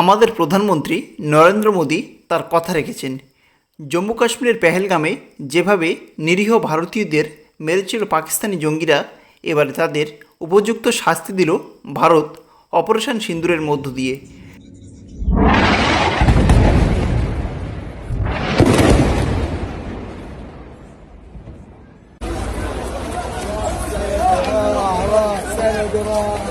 আমাদের প্রধানমন্ত্রী নরেন্দ্র মোদী তার কথা রেখেছেন জম্মু কাশ্মীরের পেহেলগামে যেভাবে নিরীহ ভারতীয়দের মেরেছিল পাকিস্তানি জঙ্গিরা এবারে তাদের উপযুক্ত শাস্তি দিল ভারত অপারেশন সিন্দুরের মধ্য দিয়ে Get away!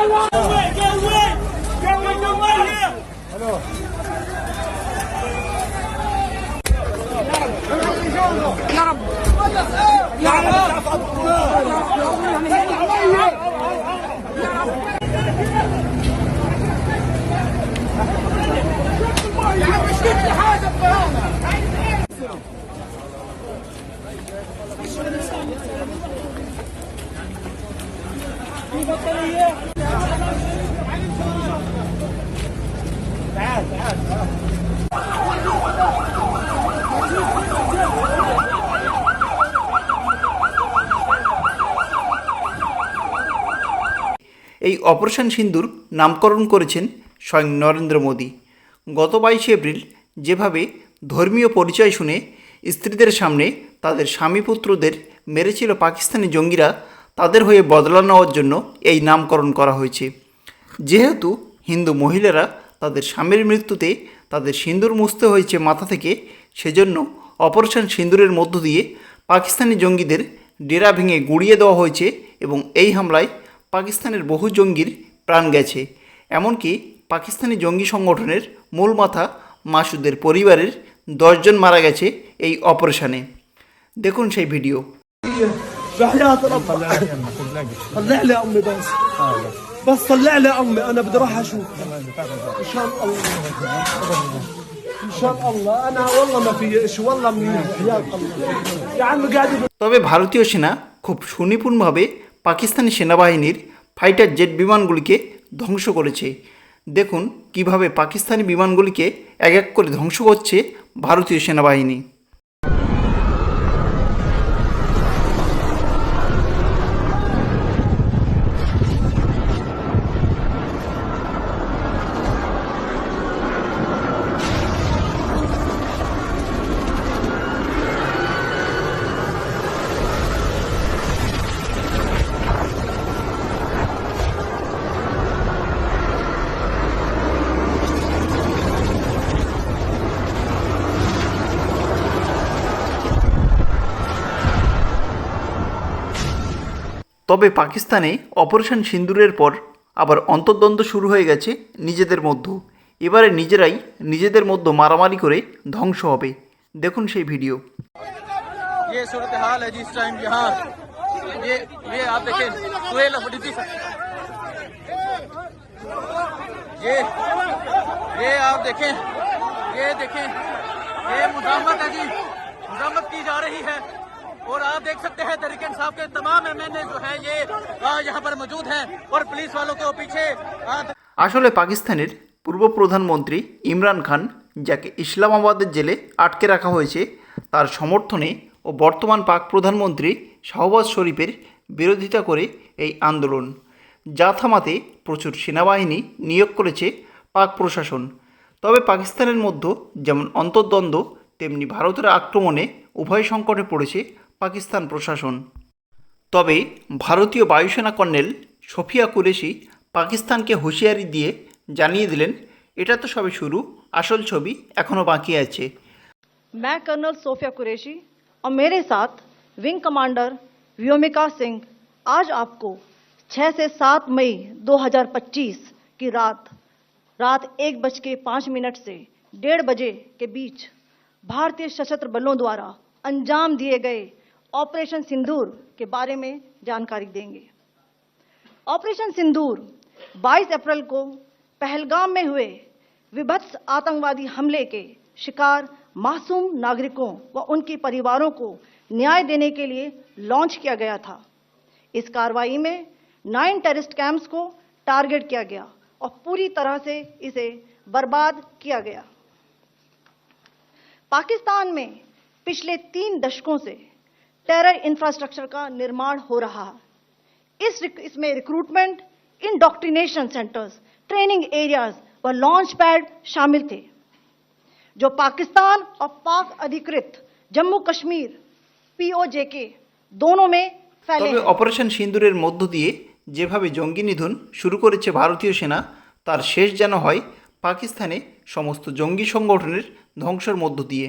Get away! Get away! এই অপারেশন সিন্দুর নামকরণ করেছেন স্বয়ং নরেন্দ্র মোদী। গত বাইশে এপ্রিল যেভাবে ধর্মীয় পরিচয় শুনে স্ত্রীদের সামনে তাদের স্বামী পুত্রদের মেরেছিল পাকিস্তানি জঙ্গিরা, তাদের হয়ে বদলা নেওয়ার জন্য এই নামকরণ করা হয়েছে। যেহেতু হিন্দু মহিলারা তাদের স্বামীর মৃত্যুতে তাদের সিন্দুর মুছতে হয়েছে মাথা থেকে, সেজন্য অপারেশন সিন্দুরের মধ্য দিয়ে পাকিস্তানি জঙ্গিদের ডেরা ভেঙে গুড়িয়ে দেওয়া হয়েছে এবং এই হামলায় পাকিস্তানের বহু জঙ্গির প্রাণ গেছে এমনকি পাকিস্তানি জঙ্গি সংগঠনের মূল মাথা মাসুদের পরিবারের দশজন মারা গেছে এই অপারেশনে দেখুন সেই ভিডিও بحياة ربك طلع لي امي بس بس طلع لي امي انا بدي اروح اشوف ان شاء الله ان شاء الله انا والله ما في شيء والله منيح حياة الله يا عمي قاعد يقول তবে ভারতীয় সেনা খুব সুনিপুণভাবে পাকিস্তানি সেনাবাহিনীর ফাইটার জেট বিমানগুলিকে ধ্বংস করেছে। দেখুন কীভাবে পাকিস্তানি বিমানগুলিকে এক এক করে ধ্বংস করছে ভারতীয় সেনাবাহিনী। তবে পাকিস্তানে অপারেশন সিন্দুরের পর আবার অন্তর্দ্বন্দ্ব শুরু হয়ে গেছে নিজেদের মধ্যে এবারে নিজেরাই নিজেদের মধ্যে মারামারি করে ধ্বংস হবে দেখুন সেই ভিডিও ये सूरत हाल है जिस टाइम यहाँ ये ये आप देखें सुहेल अफरीदी सर ये ये आप देखें ये देखें ये मुजामत है जी मुजामत की जा रही है और आप देख सकते हैं तरीके साहब के तमाम एम जो है ये आ, यहाँ पर मौजूद हैं और पुलिस वालों के पीछे आ, আসলে পাকিস্তানের পূর্ব প্রধানমন্ত্রী ইমরান খান যাকে ইসলামাবাদের জেলে আটকে রাখা হয়েছে তার সমর্থনে ও বর্তমান পাক প্রধানমন্ত্রী শাহবাজ শরীফের বিরোধিতা করে এই আন্দোলন যা থামাতে প্রচুর সেনাবাহিনী নিয়োগ করেছে পাক প্রশাসন তবে পাকিস্তানের মধ্যে যেমন অন্তর্দ্বন্দ্ব তেমনি ভারতের আক্রমণে উভয় সংকটে পড়েছে পাকিস্তান প্রশাসন তবে ভারতীয় বায়ুসেনা কর্নেল সফিয়া কুরেশি পাকিস্তানকে হুঁশিয়ারি দিয়ে জানিয়ে দিলেন এটা তো সবে শুরু আসল ছবি এখনও বাকি আছে मैं कर्नल सोफिया कुरैशी और मेरे साथ विंग कमांडर व्योमिका सिंह आज आपको 6 से 7 मई 2025 की रात रात एक बज के पाँच मिनट से डेढ़ बजे के बीच भारतीय सशस्त्र बलों द्वारा अंजाम दिए गए ऑपरेशन सिंदूर के बारे में जानकारी देंगे। ऑपरेशन सिंदूर 22 अप्रैल को पहलगाम में हुए विभत्स आतंकवादी हमले के शिकार मासूम नागरिकों व उनके परिवारों को न्याय देने के लिए लॉन्च किया गया था। इस कार्रवाई में नाइन टेररिस्ट कैंप्स को टारगेट किया गया और पूरी तरह से इसे बर्बाद किया गया। पाकिस्तान में पिछले तीन दशकों से टेरर इंफ्रास्ट्रक्चर का निर्माण हो रहा है इस रिक- इसमें recruitment indoctrination centres training areas व लॉन्च पैड शामिल थे जो पाकिस्तान और पाक अधिकृत जम्मू कश्मीर पीओजेके दोनों में फैले তবে हैं। অপারেশন সিন্দুরের মধ্য দিয়ে যেভাবে জঙ্গি নিধন শুরু করেছে ভারতীয় সেনা তার শেষ যেন হয় পাকিস্তানে সমস্ত জঙ্গি সংগঠনের ধ্বংসের মধ্য দিয়ে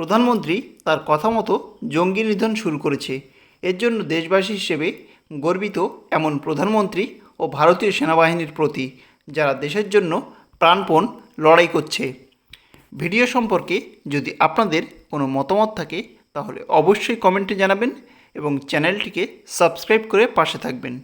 প্রধানমন্ত্রী তার কথা মতো জঙ্গি নিধন শুরু করেছে। এর জন্য দেশবাসী হিসেবে গর্বিত এমন প্রধানমন্ত্রী ও ভারতীয় সেনাবাহিনীর প্রতি, যারা দেশের জন্য প্রাণপণ লড়াই করছে। ভিডিও সম্পর্কে যদি আপনাদের কোনো মতামত থাকে, তাহলে অবশ্যই কমেন্টে জানাবেন এবং চ্যানেলটিকে সাবস্ক্রাইব করে পাশে থাকবেন।